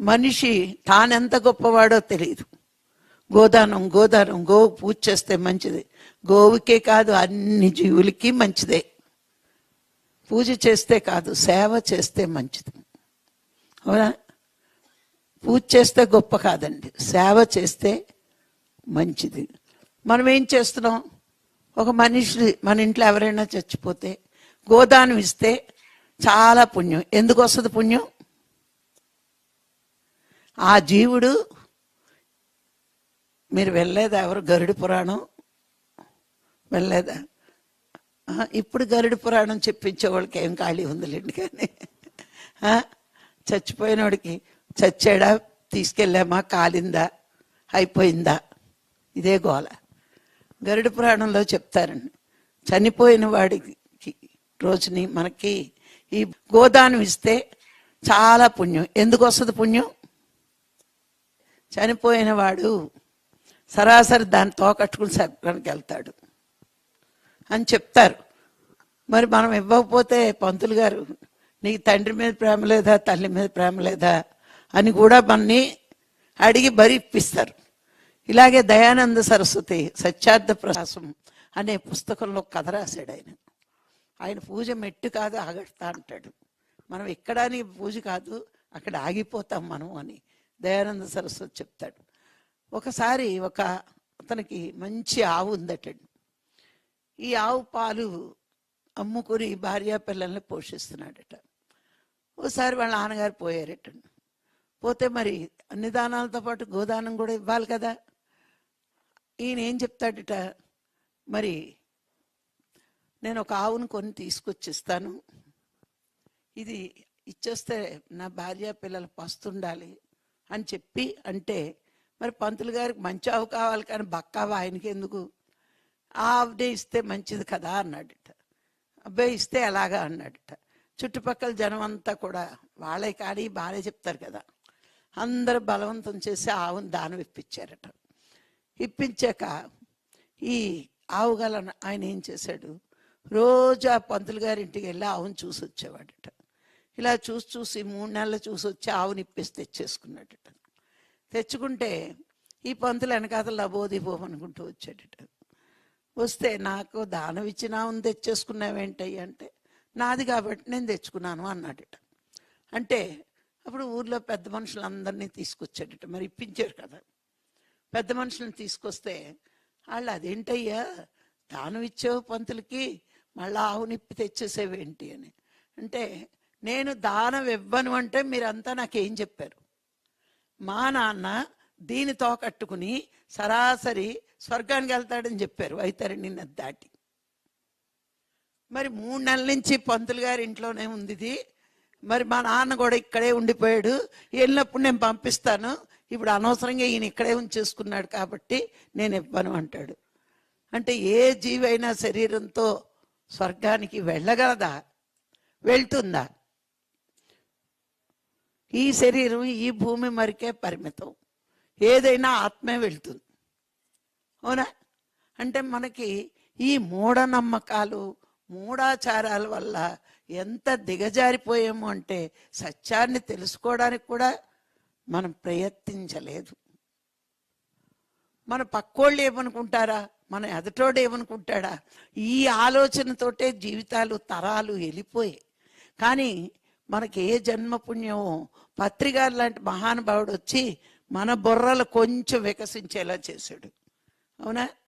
మనిషి తానెంత గొప్పవాడో తెలియదు గోదానం గోదానం గోవు పూజ చేస్తే మంచిది. గోవుకే కాదు అన్ని జీవులకి మంచిదే. పూజ చేస్తే కాదు సేవ చేస్తే మంచిది. అవునా? పూజ చేస్తే గొప్ప కాదండి. సేవ చేస్తే మంచిది. మనం ఏం చేస్తున్నాం? ఒక మనిషి మన ఇంట్లో ఎవరైనా చచ్చిపోతే గోదానం ఇస్తే చాలా పుణ్యం. ఎందుకు వస్తుంది పుణ్యం? ఆ జీవుడు మీరు వెళ్ళలేదా ఎవరు? గరుడు పురాణం? వెళ్ళలేదా ఇప్పుడు గరుడు పురాణం చెప్పించే వాళ్ళకి ఏం ఖాళీ ఉందిలేండి కానీ. చచ్చిపోయినోడికి చచ్చాడా? తీసుకెళ్ళామా? కాలిందా? అయిపోయిందా? ఇదే గోల. గరుడు పురాణంలో చెప్తారండి. చనిపోయిన వాడికి రోజుని మనకి ఈ గోదానం ఇస్తే చాలా పుణ్యం. ఎందుకు వస్తుంది పుణ్యం? చనిపోయిన వాడు సరాసరి దాన్ని తోకట్టుకుని స్వర్గానికి వెళ్తాడు అని చెప్తారు. మరి మనం ఇవ్వకపోతే పంతులు గారు నీకు తండ్రి మీద ప్రేమ లేదా తల్లి మీద ప్రేమ లేదా అని కూడా మనని అడిగి బరి ఇప్పిస్తారు. ఇలాగే దయానంద సరస్వతి సత్యార్థ ప్రసాసం అనే పుస్తకంలో కథ రాశాడు ఆయన. ఆయన పూజ మెట్టు కాదు ఆగడతా అంటాడు. మనం ఎక్కడానికి పూజ కాదు అక్కడ ఆగిపోతాం మనం అని. దయానంద సరస్వతి చెప్తాడు. ఒకసారి ఒక అతనికి మంచి ఆవు ఉందటండి. ఈ ఆవు పాలు అమ్ముకుని భార్య పిల్లల్ని పోషిస్తున్నాడట. ఒకసారి వాళ్ళ నాన్నగారు పోయారటండి. పోతే మరి అన్ని దానాలతో పాటు గోదానం కూడా ఇవ్వాలి కదా? ఈయన ఏం చెప్తాడట? మరి నేను ఒక ఆవును కొని తీసుకొచ్చిస్తాను. ఇది ఇచ్చేస్తే నా భార్య పిల్లలు పస్తుండాలి. అని చెప్పి అంటే మరి పంతులు గారికి మంచి ఆవు కావాలి కానీ బక్కావు ఆయనకి ఎందుకు? ఆ ఇస్తే మంచిది కదా అన్నాడట. అబ్బాయి ఇస్తే ఎలాగా అన్నాడట. చుట్టుపక్కల జనం అంతా కూడా వాళ్ళే కాడి బాగానే చెప్తారు కదా. అందరూ బలవంతం చేసి ఆవును దానం ఇప్పించారట. ఇప్పించాక ఈ ఆవుగల ఆయన ఏం చేశాడు? రోజు ఆ పంతులు గారి ఇంటికి వెళ్ళి ఆవును చూసి వచ్చేవాడట. ఇలా చూసి చూసి మూడు నెలలు చూసి వచ్చి ఆవుని ఇప్పేసి తెచ్చేసుకున్నాడట తెచ్చుకుంటే ఈ పంతులు వెనకాతలు లబోదిబోం అనుకుంటూ వచ్చాడట. వస్తే నాకు దానం ఇచ్చినా ఉంది తెచ్చేసుకున్నావేంటయ్య అంటే నాది కాబట్టి నేను తెచ్చుకున్నాను అన్నాడట. అంటే అప్పుడు ఊర్లో పెద్ద మనుషులందరినీ తీసుకొచ్చాడట. మరి ఇప్పించారు కదా. పెద్ద మనుషులను తీసుకొస్తే వాళ్ళు అదేంటయ్యా దానం ఇచ్చావు పంతులకి మళ్ళీ ఆవు నిప్పి తెచ్చేసేవేంటి అని. అంటే నేను దానం ఇవ్వను అంటే మీరంతా నాకేం చెప్పారు. మా నాన్న దీనితో కట్టుకుని సరాసరి స్వర్గానికి వెళ్తాడని చెప్పారు అయితే నది దాటి. మరి మూడు నెలల నుంచి పంతులు గారి ఇంట్లోనే ఉంది ఇది మరి మా నాన్న కూడా ఇక్కడే ఉండిపోయాడు. వెళ్ళినప్పుడు నేను పంపిస్తాను. ఇప్పుడు అనవసరంగా ఈయన ఇక్కడే ఉంచేసుకున్నాడు కాబట్టి నేను ఇవ్వను అంటాడు. అంటే ఏ జీవైనా శరీరంతో స్వర్గానికి వెళ్ళగలదా? వెళ్తుందా? ఈ శరీరం ఈ భూమి మరికే పరిమితం. ఏదైనా ఆత్మే వెళ్తుంది. అవునా? అంటే మనకి ఈ మూఢనమ్మకాలు మూఢాచారాల వల్ల ఎంత దిగజారిపోయాము అంటే సత్యాన్ని తెలుసుకోవడానికి కూడా మనం ప్రయత్నించలేదు. మన పక్కోళ్ళు ఏమనుకుంటారా? మన ఎదటోడు ఏమనుకుంటాడా? ఈ ఆలోచనతోటే జీవితాలు తరాలు వెళ్ళిపోయాయి. కానీ మనకి ఏ జన్మ పుణ్యమో పత్రికారు లాంటి మహానుభావుడు వచ్చి మన బుర్రలు కొంచెం వికసించేలా చేశాడు. అవునా?